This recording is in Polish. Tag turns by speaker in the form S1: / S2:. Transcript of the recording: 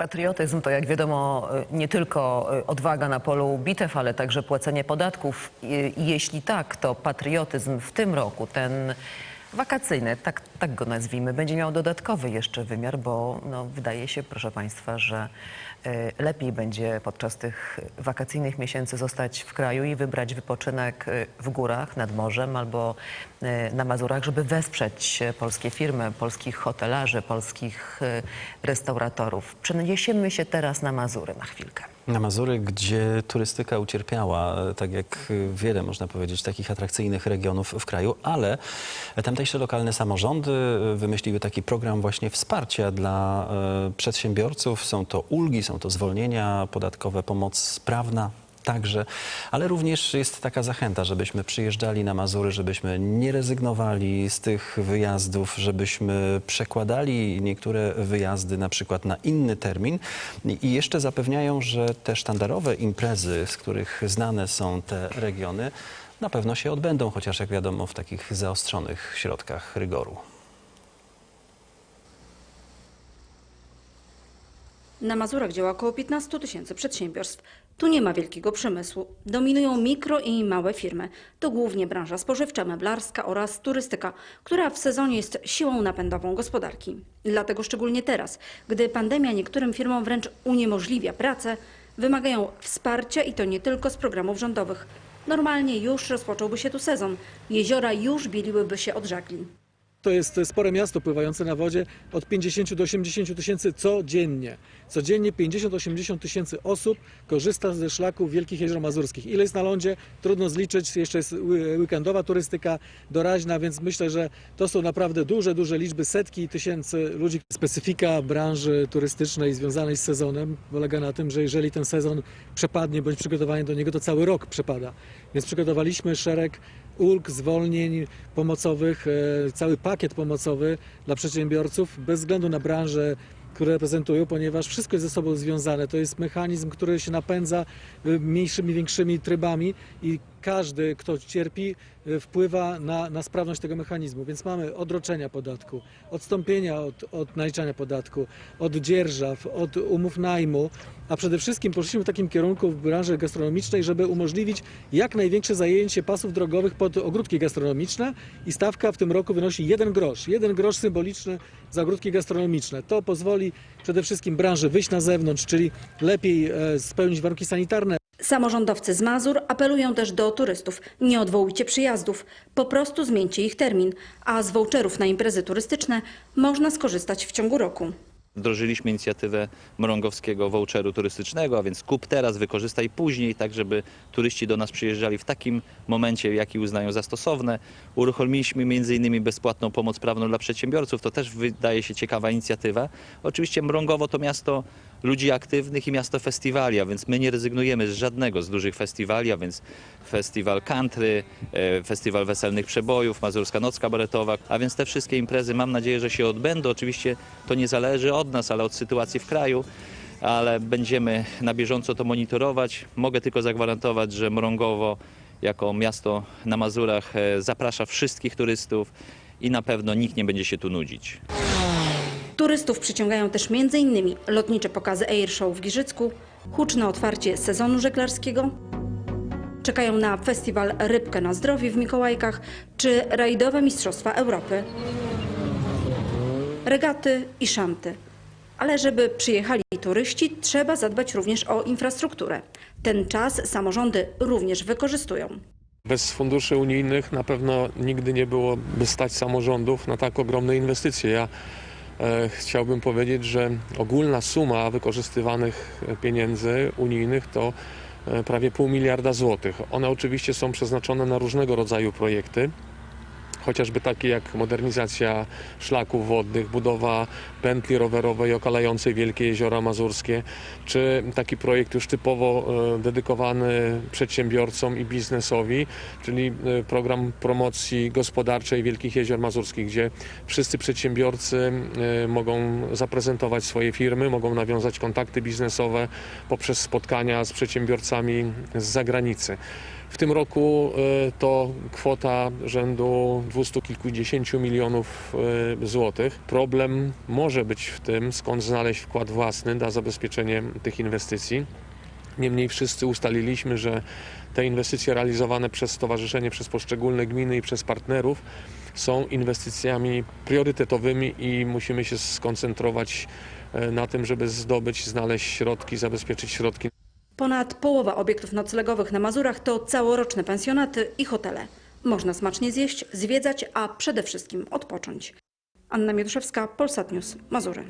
S1: Patriotyzm to, jak wiadomo, nie tylko odwaga na polu bitew, ale także płacenie podatków. Jeśli tak, to patriotyzm w tym roku, ten wakacyjny, tak, tak go nazwijmy, będzie miał dodatkowy jeszcze wymiar, bo no, wydaje się, proszę Państwa, że y, lepiej będzie podczas tych wakacyjnych miesięcy zostać w kraju i wybrać wypoczynek y, w górach, nad morzem albo y, na Mazurach, żeby wesprzeć polskie firmy, polskich hotelarzy, polskich restauratorów. Przeniesiemy się teraz na Mazury na chwilkę.
S2: Na Mazury, gdzie turystyka ucierpiała, tak jak wiele, można powiedzieć, takich atrakcyjnych regionów w kraju, ale tamtejsze lokalne samorządy wymyśliły taki program właśnie wsparcia dla e, przedsiębiorców. Są to ulgi, są to zwolnienia podatkowe, pomoc prawna. Także, ale również jest taka zachęta, żebyśmy przyjeżdżali na Mazury, żebyśmy nie rezygnowali z tych wyjazdów, żebyśmy przekładali niektóre wyjazdy na przykład na inny termin i jeszcze zapewniają, że te sztandarowe imprezy, z których znane są te regiony, na pewno się odbędą, chociaż jak wiadomo w takich zaostrzonych środkach rygoru.
S3: Na Mazurach działa około 15 tysięcy przedsiębiorstw. Tu nie ma wielkiego przemysłu. Dominują mikro i małe firmy. To głównie branża spożywcza, meblarska oraz turystyka, która w sezonie jest siłą napędową gospodarki. Dlatego szczególnie teraz, gdy pandemia niektórym firmom wręcz uniemożliwia pracę, wymagają wsparcia i to nie tylko z programów rządowych. Normalnie już rozpocząłby się tu sezon. Jeziora już bieliłyby się od żagli.
S4: To jest spore miasto pływające na wodzie od 50 do 80 tysięcy codziennie. Codziennie 50-80 tysięcy osób korzysta ze szlaków Wielkich Jezior Mazurskich. Ile jest na lądzie? Trudno zliczyć. Jeszcze jest weekendowa turystyka doraźna, więc myślę, że to są naprawdę duże, duże liczby, setki tysięcy ludzi. Specyfika branży turystycznej związanej z sezonem polega na tym, że jeżeli ten sezon przepadnie bądź przygotowanie do niego, to cały rok przepada. Więc przygotowaliśmy szereg ulg, zwolnień pomocowych, e, cały pakiet pomocowy dla przedsiębiorców bez względu na branżę, które reprezentują, ponieważ wszystko jest ze sobą związane. To jest mechanizm, który się napędza e, mniejszymi, większymi trybami i każdy, kto cierpi, e, wpływa na, na sprawność tego mechanizmu. Więc mamy odroczenia podatku, odstąpienia od, od naliczania podatku, od dzierżaw, od umów najmu, a przede wszystkim poszliśmy w takim kierunku w branży gastronomicznej, żeby umożliwić jak największe zajęcie pasów drogowych pod ogródki gastronomiczne i stawka w tym roku wynosi 1 grosz. 1 grosz symboliczny za ogródki gastronomiczne. To pozwoli przede wszystkim branży wyjść na zewnątrz, czyli lepiej e, spełnić warunki sanitarne,
S3: Samorządowcy z Mazur apelują też do turystów. Nie odwołujcie przyjazdów, po prostu zmieńcie ich termin, a z voucherów na imprezy turystyczne można skorzystać w ciągu roku.
S5: Wdrożyliśmy inicjatywę mrągowskiego voucheru turystycznego, a więc kup teraz, wykorzystaj później, tak żeby turyści do nas przyjeżdżali w takim momencie, jaki uznają za stosowne. Uruchomiliśmy m.in. bezpłatną pomoc prawną dla przedsiębiorców, to też wydaje się ciekawa inicjatywa. Oczywiście Mrągowo to miasto ludzi aktywnych i miasto festiwali, a więc my nie rezygnujemy z żadnego z dużych festiwali, a więc festiwal country, e, festiwal weselnych przebojów, Mazurska Noc Kabaretowa, a więc te wszystkie imprezy mam nadzieję, że się odbędą. Oczywiście to nie zależy od nas, ale od sytuacji w kraju, ale będziemy na bieżąco to monitorować. Mogę tylko zagwarantować, że Mrągowo jako miasto na Mazurach e, zaprasza wszystkich turystów i na pewno nikt nie będzie się tu nudzić.
S3: Turystów przyciągają też m.in. lotnicze pokazy Air Show w Giżycku, huczne otwarcie sezonu żeglarskiego, czekają na festiwal Rybkę na zdrowie w Mikołajkach czy rajdowe Mistrzostwa Europy. Regaty i szanty. Ale żeby przyjechali turyści, trzeba zadbać również o infrastrukturę. Ten czas samorządy również wykorzystują.
S6: Bez funduszy unijnych na pewno nigdy nie byłoby stać samorządów na tak ogromne inwestycje. Ja chciałbym powiedzieć, że ogólna suma wykorzystywanych pieniędzy unijnych to e, prawie pół miliarda złotych. One oczywiście są przeznaczone na różnego rodzaju projekty. Chociażby takie jak modernizacja szlaków wodnych, budowa pętli rowerowej okalającej Wielkie Jeziora Mazurskie, czy taki projekt już typowo e, dedykowany przedsiębiorcom i biznesowi, czyli e, program promocji gospodarczej Wielkich Jezior Mazurskich, gdzie wszyscy przedsiębiorcy e, mogą zaprezentować swoje firmy, mogą nawiązać kontakty biznesowe poprzez spotkania z przedsiębiorcami z zagranicy. W tym roku e, to kwota rzędu dwustu kilkudziesięciu milionów e, złotych. Problem może być w tym, skąd znaleźć wkład własny na zabezpieczenie tych inwestycji. Niemniej wszyscy ustaliliśmy, że te inwestycje realizowane przez stowarzyszenie, przez poszczególne gminy i przez partnerów są inwestycjami priorytetowymi i musimy się skoncentrować e, na tym, żeby zdobyć, znaleźć środki, zabezpieczyć środki
S3: Ponad połowa obiektów noclegowych na Mazurach to całoroczne pensjonaty i hotele. Można smacznie zjeść, zwiedzać, a przede wszystkim odpocząć. Anna Mieduszewska, Polsat News, Mazury.